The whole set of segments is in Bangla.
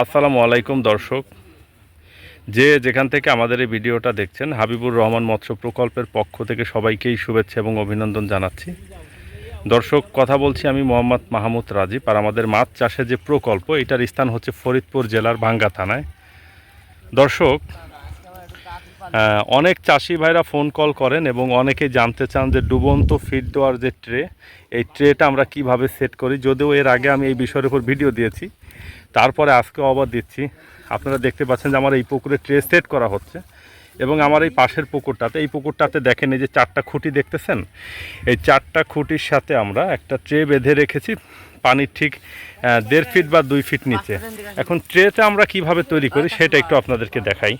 আসসালামু আলাইকুম, দর্শক। যে যেখান থেকে আমাদের এই ভিডিওটা দেখছেন, হাবিবুর রহমান মৎস্য প্রকল্পের পক্ষ থেকে সবাইকেই শুভেচ্ছা এবং অভিনন্দন জানাচ্ছি। দর্শক, কথা বলছি আমি মোহাম্মদ মাহমুদ রাজীব আর আমাদের মাছ চাষের যে প্রকল্প, এটার স্থান হচ্ছে ফরিদপুর জেলার ভাঙ্গা থানায়। দর্শক অনেক চাষি ভাইরা ফোন কল করেন এবং অনেকেই জানতে চান যে ডুবন্ত ফিড দেওয়ার যে ট্রে, এই ট্রেটা আমরা কীভাবে সেট করি, যদিও এর আগে আমি এই বিষয়ের উপর ভিডিও দিয়েছি। তারপরে আজকেও আবার দিচ্ছি। আপনারা দেখতে পাচ্ছেন যে আমার এই পুকুরে ট্রে সেট করা হচ্ছে এবং আমার এই পাশের পুকুরটাতে, এই পুকুরটাতে দেখেন এই যে চারটা খুঁটি দেখতেছেন? এই চারটা খুঁটির সাথে আমরা একটা ট্রে বেঁধে রেখেছি, পানির ঠিক দেড় ফিট বা দুই ফিট নিচে। এখন ট্রেতে আমরা কীভাবে তৈরি করি সেটা একটু আপনাদেরকে দেখাই।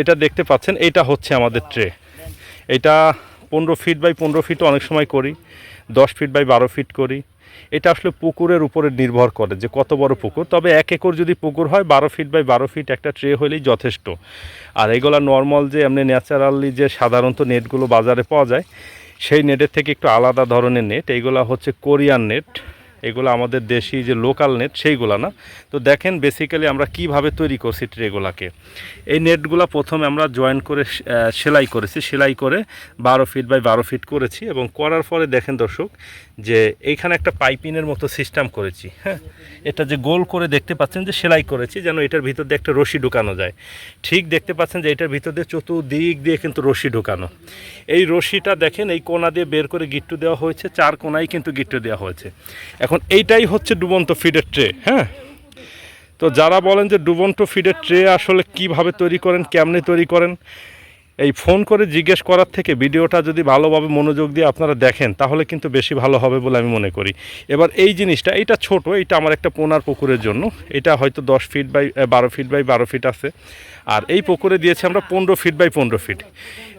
এটা দেখতে পাচ্ছেন, এটা হচ্ছে আমাদের ট্রে। এটা পনেরো ফিট বাই পনেরো ফিট অনেক সময় করি, দশ ফিট বাই বারো ফিট করি। এটা আসলে পুকুরের উপরে নির্ভর করে যে কত বড় পুকুর। তবে এক একর যদি পুকুর হয়, বারো ফিট বাই বারো ফিট একটা ট্রে হলেই যথেষ্ট। আর এগুলো নর্মাল যে এমনি ন্যাচারালি যে সাধারণত নেটগুলো বাজারে পাওয়া যায়, সেই নেটের থেকে একটু আলাদা ধরনের নেট। এইগুলো হচ্ছে কোরিয়ান নেট। এগুলো আমাদের দেশি যে লোকাল নেট, সেইগুলো না। তো দেখেন বেসিক্যালি আমরা কীভাবে তৈরি করছি ট্রেগুলাকে এই নেটগুলো প্রথমে আমরা জয়েন করে সেলাই করেছি। সেলাই করে বারো ফিট বাই বারো ফিট করেছি এবং করার পরে দেখেন দর্শক যে এইখানে একটা পাইপিনের মতো সিস্টেম করেছি হ্যাঁ? এটা যে গোল করে দেখতে পাচ্ছেন যে সেলাই করেছি, যেন এটার ভিতর দিয়ে একটা রশি ঢুকানো যায়। ঠিক দেখতে পাচ্ছেন যে এটার ভিতর দিয়ে চতুর্দিক দিয়ে কিন্তু রশি ঢুকানো। এই রশিটা দেখেন, এই কোনা দিয়ে বের করে গিট্টু দেওয়া হয়েছে, চার কোনায় কিন্তু গিট্টু দেওয়া হয়েছে। এখন এইটাই হচ্ছে ডুবন্ত ফিডের ট্রে হ্যাঁ? তো যারা বলেন যে ডুবন্ত ফিডের ট্রে আসলে কীভাবে তৈরি করেন, কেমনে তৈরি করেন এই ফোন করে জিজ্ঞেস করার থেকে ভিডিওটা যদি ভালোভাবে মনোযোগ দিয়ে আপনারা দেখেন, তাহলে কিন্তু বেশি ভালো হবে বলে আমি মনে করি। এবার এই জিনিসটা এটা ছোট এটা আমার একটা পোনার পুকুরের জন্য। এটা হয়তো দশ ফিট বাই বারো ফিট বাই বারো ফিট আছে। আর এই পুকুরে দিয়েছি আমরা পনেরো ফিট বাই পনেরো ফিট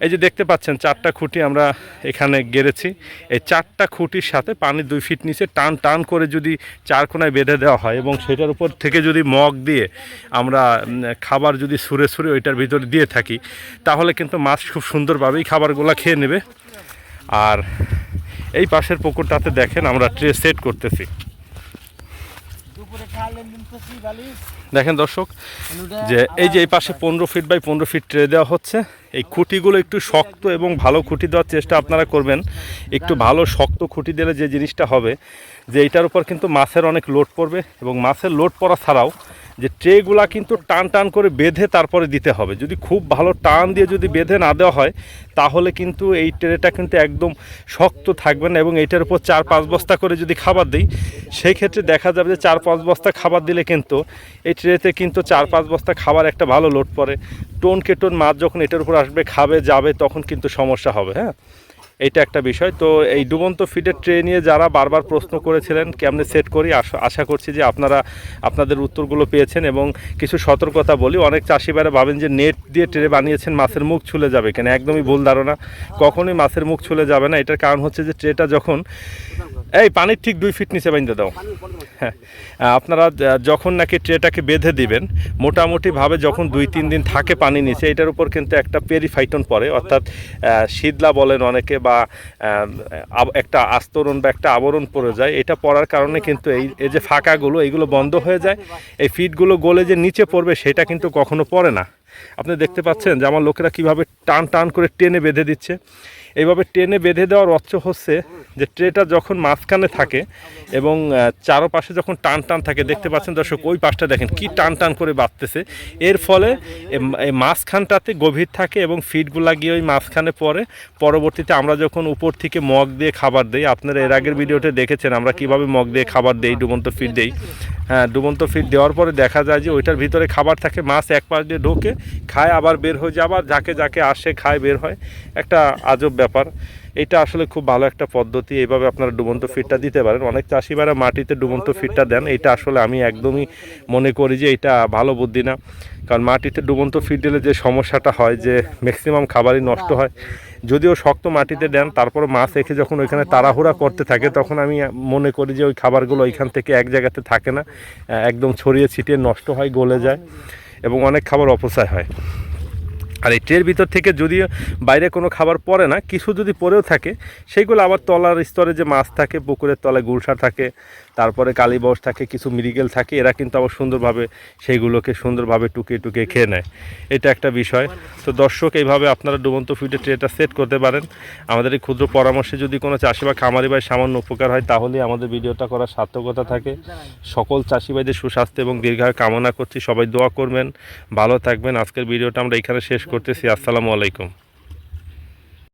এই যে দেখতে পাচ্ছেন, চারটা খুঁটি আমরা এখানে গেড়েছি। এই চারটা খুঁটির সাথে পানি দুই ফিট নিচে টান টান করে যদি চার কোনায় বেঁধে দেওয়া হয় এবং সেটার উপর থেকে যদি মগ দিয়ে আমরা খাবার যদি সুরে সুরে ওইটার ভিতরে দিয়ে থাকি, তাহলে কিন্তু মাছ খুব সুন্দরভাবেই খাবারগুলো খেয়ে নেবে। আর এই পাশের পুকুরটাতে দেখেন আমরা ট্রে সেট করতেছি। তো দেখেন দর্শক, যে এই যে এই পাশে পনেরো ফিট বাই পনেরো ফিট ট্রে দেওয়া হচ্ছে, এই খুঁটিগুলো একটু শক্ত এবং ভালো খুঁটি দেওয়ার চেষ্টা আপনারা করবেন। একটু ভালো শক্ত খুঁটি দিলে যে জিনিসটা হবে, যে এইটার উপর কিন্তু মাছের অনেক লোড পড়বে এবং মাছের লোড পড়া ছাড়াও যে ট্রেগুলা কিন্তু টান টান করে বেঁধে তারপরে দিতে হবে। যদি খুব ভালো টান দিয়ে যদি বেঁধে না দেওয়া হয়, তাহলে কিন্তু এই ট্রেটা কিন্তু একদম শক্ত থাকবে না এবং এইটার উপর চার পাঁচ বস্তা করে যদি খাবার দিই সেই ক্ষেত্রে দেখা যাবে যে চার পাঁচ বস্তা খাবার দিলে কিন্তু এই ট্রেতে কিন্তু চার পাঁচ বস্তা খাবার একটা ভালো লোড পড়ে। টোন কেটন মাছ যখন এটার উপর আসবে, খাবে, যাবে, তখন কিন্তু সমস্যা হবে হ্যাঁ? এইটা একটা বিষয়। তো এই ডুবন্ত ফিডের ট্রে নিয়ে যারা বারবার প্রশ্ন করেছিলেন, কেমনে সেট করি, আশা- করছি যে আপনারা, আপনাদের উত্তরগুলো পেয়েছেন এবং কিছু সতর্কতা বলি। অনেক চাষিবারা ভাবেন যে নেট দিয়ে ট্রে বানিয়েছেন, মাছের মুখ ছুলে যাবে কেন। একদমই ভুল ধারণা। কখনোই মাছের মুখ ছুলে যাবে না। এটার কারণ হচ্ছে যে ট্রেটা যখন, এই পানির ঠিক দুই ফিট নিচে বাইন্দে দাও। হ্যাঁ। আপনারা যখন নাকি ট্রেটাকে বেঁধে দিবেন, মোটামুটিভাবে যখন দুই তিন দিন থাকে পানি নিচে, এটার উপর কিন্তু একটা পেরিফাইটন পড়ে। অর্থাৎ শীতলা বলেন অনেকে বা আব- একটা আস্তরণ বা একটা আবরণ পড়ে যায়, এটা পড়ার কারণে কিন্তু এই এই যে ফাঁকাগুলো, এইগুলো বন্ধ হয়ে যায়। এই ফিটগুলো গলে যে নিচে পড়বে, সেটা কিন্তু কখনো পড়ে না। আপনি দেখতে পাচ্ছেন যে আমার লোকেরা কীভাবে টান টান করে টেনে বেঁধে দিচ্ছে। এইভাবে টেনে বেঁধে দেওয়ার অর্থ হচ্ছে যে ট্রেটা যখন মাঝখানে থাকে এবং চারপাশে যখন টান টান থাকে, দেখতে পাচ্ছেন দর্শক, ওই পাশটা দেখেন কি টান টান করে বাঁধতেছে। এর ফলে এই মাঝখানটাতে গভীর থাকে এবং ফিডগুলা গিয়ে ওই মাঝখানে পরে পরবর্তীতে আমরা যখন উপর থেকে মগ দিয়ে খাবার দিই, আপনারা এর আগের ভিডিওতে দেখেছেন আমরা কীভাবে মগ দিয়ে খাবার দিই, ডুবন্ত ফিট দিই। হ্যাঁ ডুবন্ত ফিড দেওয়ার পরে দেখা যায় যে ওইটার ভিতরে খাবার থাকে, মাছ এক পাশ দিয়ে ঢোকে খায়, আবার বের হয়ে যায়, আবার যাকে যাকে আসে, খায়, বের হয়। একটা আজব ব্যাপার। এটা আসলে খুব ভালো একটা পদ্ধতি। এইভাবে আপনারা ডুবন্ত ফিডটা দিতে পারেন। অনেক চাষিবারা মাটিতে ডুবন্ত ফিডটা দেন। এটা আসলে আমি একদমই মনে করি যে এটা ভালো বুদ্ধি না। কারণ মাটিতে ডুবন্ত ফিড দিলে যে সমস্যাটা হয়, যে ম্যাক্সিমাম খাবারই নষ্ট হয়। যদিও শক্ত মাটিতে দেন তারপর মাছ রেখে যখন ওইখানে তাড়াহুড়া করতে থাকে, তখন আমি মনে করি যে ওই খাবারগুলো ওইখান থেকে এক জায়গাতে থাকে না। একদম ছড়িয়ে ছিটিয়ে নষ্ট হয়, গলে যায়। এবং অনেক খাবার অপচয় হয়। আর এই ট্রের ভিতর থেকে যদিও বাইরে কোনো খাবার পড়ে না, কিছু যদি পরেও থাকে, সেইগুলো আবার তলার স্তরে যে মাছ থাকে, পুকুরের তলায় গুলশা থাকে তারপরে কালীবস থাকে, কিছু মিরিগেল থাকে, এরা কিন্তু আবার সুন্দরভাবে সেইগুলোকে সুন্দরভাবে টুকে টুকে খেয়ে নেয়। এটা একটা বিষয়। তো দর্শক, এইভাবে আপনারা ডুবন্ত ফিডের ট্রেটা সেট করতে পারেন। আমাদের এই ক্ষুদ্র পরামর্শে যদি কোনো চাষি বা খামারি ভাই সামান্য উপকার হয়, তাহলে আমাদের ভিডিওটা করার সার্থকতা থাকে। সকল চাষি ভাইদের সুস্বাস্থ্য এবং দীর্ঘায় কামনা করছি। সবাই দোয়া করবেন। ভালো থাকবেন। আজকের ভিডিওটা আমরা এখানে শেষ করতেছি। আসসালামু আলাইকুম।